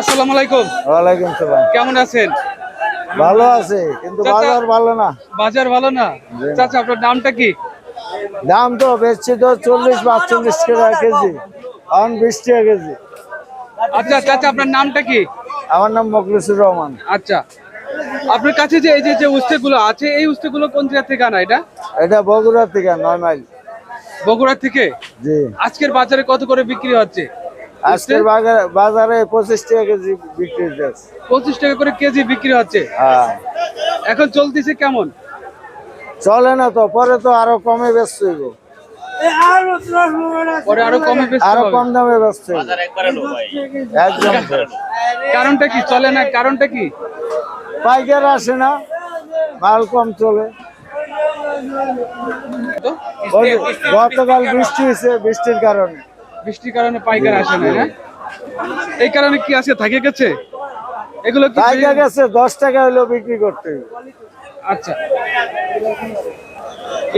আসসালামু আলাইকুম। ওয়ালাইকুম সালাম। কেমন আছেন? ভালো আছে কিন্তু বাজার ভালো না। বাজার ভালো না? চাচা আপনার নামটা কি? দাম তো বেশি তো চল্লিশ পাঁচচল্লিশ টাকা কেজি। এখন বিশ টাকা কেজি। আচ্ছা চাচা আপনার নামটা কি? আমার নাম মকলিসুর রহমান। আচ্ছা। আপনার কাছে যে এই যে যে উস্তেগুলো আছে এই উস্তেগুলো কোন জায়গা থেকে আনা এটা? এটা বগুড়া থেকে নয় মাইল। বগুড়া থেকে? জি। আজকের বাজারে কত করে বিক্রি হচ্ছে? আজকের বাজারে বাজারে পঁচিশ টাকা কেজি বিক্রি হচ্ছে। পঁচিশ টাকা করে কেজি বিক্রি হচ্ছে? হ্যাঁ। এখন চলতেছে কেমন? চলে না তো পরে তো আরও কমে ব্যস্ত হইব। পরে আরও কমে আরও কম দামে ব্যস্ত একদম। কারণটা কি? চলে না? কারণটা কি? পাইকার আসে না মাল কম চলে। তো? গতকাল বৃষ্টি হয়েছে বৃষ্টির কারণে। বৃষ্টির কারণে পাইকার আসে না হ্যাঁ? এই কারণে কি আছে থাকে গেছে? এগুলো পাইকার গেছে দশ টাকা হলেও বিক্রি করতে আচ্ছা।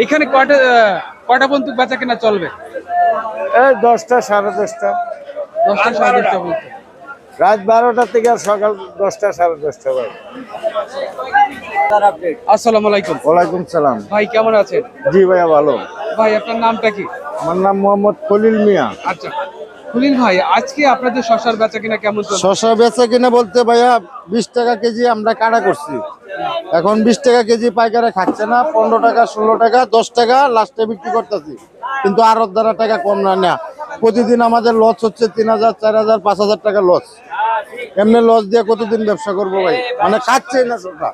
এখানে কয়টা আহ, কয়টা পর্যন্ত বেচা কেনা চলবে? এই দশটা সাড়ে দশটা। দশটা সাড়ে দশটা পর্যন্ত। রাত বারোটা থেকে আর সকাল দশটা সাড়ে দশটা বাজে। আসসালামু আলাইকুম। ওয়ালাইকুম সালাম। ভাই কেমন আছেন? জি ভাইয়া ভালো। ভাই আপনার নামটা কি? আমার নাম মোহাম্মদ খলিল মিয়া। আচ্ছা। খুলিল ভাই আজকে আপনাদের শশার বেচা কিনা কেমন চলছে? শশা বেচা কিনা বলতে ভাইয়া বিশ টাকা কেজি আমরা কাটা করছি। এখন বিশ টাকা কেজি পাইকারে খাচ্ছে না পনেরো টাকা ষোলো টাকা দশ টাকা লাস্টে বিক্রি করতেছি। কিন্তু আর দ্বারা টাকা কম না না। প্রতিদিন আমাদের লস হচ্ছে তিন হাজার চার হাজার পাঁচ হাজার টাকা লস এমনি লস দিয়ে কতদিন ব্যবসা করব ভাই? মানে খাচ্ছে না শশা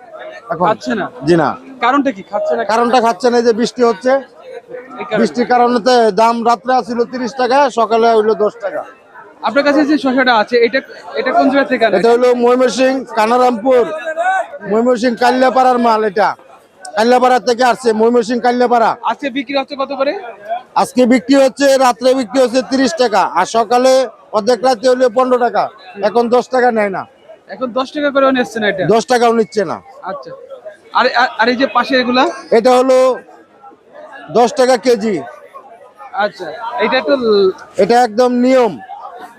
এখন খাচ্ছে না? জি না। কারণটা কি? খাচ্ছে না কারণটা খাচ্ছে না যে বৃষ্টি হচ্ছে। বৃষ্টির কারণে দাম রাত্রে ছিল তিরিশ টাকা সকালে হইল দশ টাকা। আপনার কাছে যে শশাটা আছে এটা এটা কোন জায়গা থেকে এটা হলো ময়মনসিং কানারামপুর। ময়মনসিং কাল্যাপাড়ার মাল এটা। কাল্যাপাড়া থেকে আসছে ময়মনসিং কাল্যাপাড়া। আজকে বিক্রি হচ্ছে কত করে? আজকে বিক্রি হচ্ছে রাত্রে বিক্রি হচ্ছে তিরিশ টাকা আর সকালে অর্ধেক রাতে হলে পনেরো টাকা। এখন দশ টাকা নেয় না। এখন দশ টাকা করে নিচ্ছে না এটা? দশ টাকাও নিচ্ছে না। আচ্ছা। আর- আর এই যে পাশে এগুলা? এটা হলো দশ টাকা কেজি। আচ্ছা এটা একটু এটা একদম নিয়ম।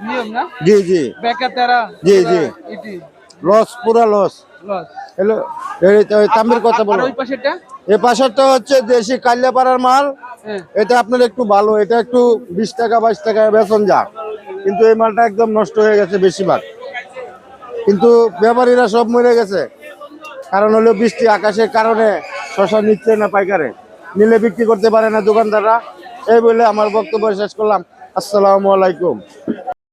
নিয়ম না? জি জি। বেকাতেরা জি, জি। ইটি। লস পুরা লস। লস। হ্যালো তাম্বির কথা বলো। ওই পাশেরটা? এ পাশেরটা হচ্ছে দেশি কাল্যাপাড়ার মাল। হ্যাঁ। এটা আপনার একটু ভালো এটা একটু বিশ টাকা বাইশ টাকা বেতন যা। কিন্তু এই মালটা একদম নষ্ট হয়ে গেছে বেশিরভাগ। কিন্তু ব্যাপারীরা সব মরে গেছে। কারণ হলো বৃষ্টি আকাশের কারণে শশা নিচ্ছে না পাইকারে। নিলে বিক্রি করতে পারে না দোকানদাররা। এই বলে আমার বক্তব্য শেষ করলাম। আসসালামু আলাইকুম।